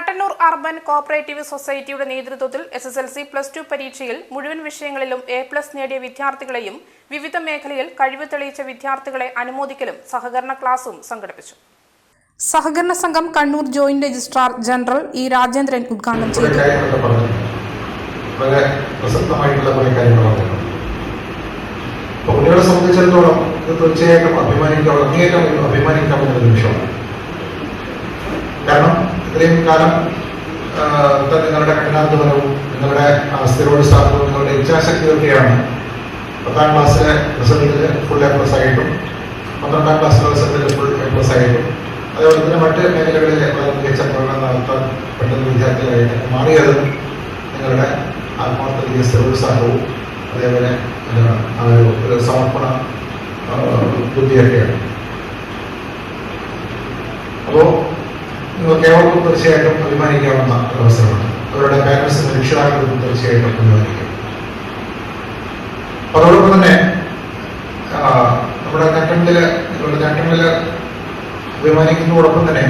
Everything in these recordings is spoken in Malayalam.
മട്ടന്നൂർ അർബൻ കോപ്പറേറ്റീവ് സൊസൈറ്റിയുടെ നേതൃത്വത്തിൽ S S L C plus two പരീക്ഷയിൽ മുഴുവൻ വിഷയങ്ങളിലും എ പ്ലസ് നേടിയ വിദ്യാർത്ഥികളെയും വിവിധ മേഖലയിൽ കഴിവ് തെളിയിച്ച വിദ്യാർത്ഥികളെ അനുമോദിക്കലും സഹകരണ ക്ലാസും സംഘടിപ്പിച്ചു. സഹകരണ സംഘം Kannur joint registrar general E Rajendran ഉദ്ഘാടനം ചെയ്തു. കുട്ടികളെ സംബന്ധിച്ചിടത്തോളം തീർച്ചയായിട്ടും അഭിമാനിക്കാവുന്ന നിമിഷമാണ്. ഇത്രയും കാലം നിങ്ങളുടെ കഠിനാധ്വാനവും നിങ്ങളുടെ അവസ്ഥയോട് സ്ഥിരോത്സാഹവും നിങ്ങളുടെ ഇച്ഛാശക്തിയൊക്കെയാണ് പത്താം ക്ലാസ്സിലെ റിസൾട്ടിൽ ഫുൾ എ പ്ലസ് ആയിട്ടും പന്ത്രണ്ടാം ക്ലാസ്സിലെ റിസൾട്ടിൽ ഫുൾ എ പ്ലസ് ആയിട്ടും. അതേപോലെ തന്നെ മറ്റ് മേഖലകളിൽ മികച്ച പ്രകടനം നടത്താൻ പറ്റുന്ന വിദ്യാർത്ഥികളായിട്ട് മാറിയത് നിങ്ങളുടെ ആത്മാർത്ഥതയും സ്ഥിരോത്സാഹവും അതേപോലെ ഒരു സമർപ്പണ ബുദ്ധിയൊക്കെയാണ്. അപ്പോൾ ഏവർക്കും തീർച്ചയായിട്ടും അഭിമാനിക്കാവുന്ന അവസരമാണ്. അവരുടെ പാരൻസിന് രക്ഷിതാക്കൾക്കും തീർച്ചയായിട്ടും അഭിമാനിക്കും. അതോടൊപ്പം തന്നെ നമ്മുടെ നേട്ടങ്ങളിൽ നിങ്ങളുടെ നേട്ടങ്ങളിൽ അഭിമാനിക്കുന്നതോടൊപ്പം തന്നെ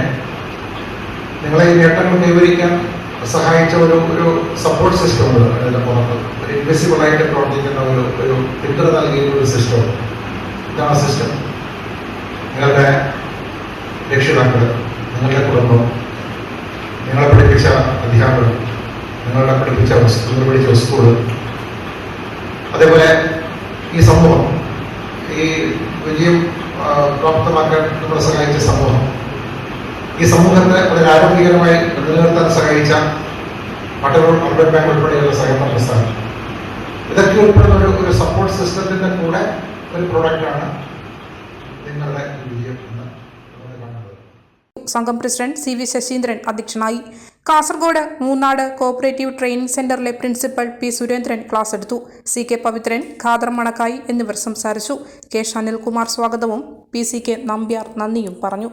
നിങ്ങളെ ഈ നേട്ടങ്ങൾ കൈവരിക്കാൻ സഹായിച്ച ഒരു ഒരു സപ്പോർട്ട് സിസ്റ്റം ഉണ്ട്. അതിന്റെ പുറത്ത് ഒരു ഇൻവിസിബിൾ ആയിട്ട് പ്രവർത്തിക്കുന്ന ഒരു ഒരു പിന്തുണ നൽകിയ ഒരു സിസ്റ്റം ഇതാണ് സിസ്റ്റം നിങ്ങളുടെ രക്ഷിതാക്കൾ നിങ്ങളുടെ കുടുംബം നിങ്ങളെ പഠിപ്പിച്ച അധ്യാപകർ നിങ്ങളെ പഠിപ്പിച്ച നിങ്ങൾ പഠിച്ച സ്കൂൾ. അതേപോലെ ഈ സമൂഹം ഈ വിജയം പ്രാപ്തമാക്കാൻ നമ്മളെ സഹായിച്ച സമൂഹം. ഈ സമൂഹത്തെ വളരെ ആരോഗ്യകരമായി നിലനിർത്താൻ സഹായിച്ച മട്ടന്നൂർ അർബൻ ബാങ്ക് ഉൾപ്പെടെയുള്ള സഹകരണ പ്രസ്ഥാനം ഇതൊക്കെ ഉൾപ്പെടുന്ന ഒരു സപ്പോർട്ട് സിസ്റ്റത്തിന്റെ കൂടെ ഒരു പ്രൊഡക്റ്റാണ് നിങ്ങളുടെ വിജയം. സംഘം പ്രസിഡന്റ് സി വി ശശീന്ദ്രൻ അധ്യക്ഷനായി. കാസർഗോഡ് മൂന്നാട് കോപ്പറേറ്റീവ് ട്രെയിനിംഗ് സെന്ററിലെ പ്രിൻസിപ്പൽ പി സുരേന്ദ്രൻ ക്ലാസ് എടുത്തു. സി കെ പവിത്രൻ ഖാദർ മണക്കായി എന്നിവർ സംസാരിച്ചു. കെ ഷനിൽകുമാർ സ്വാഗതവും പി സി കെ നമ്പ്യാർ നന്ദിയും പറഞ്ഞു.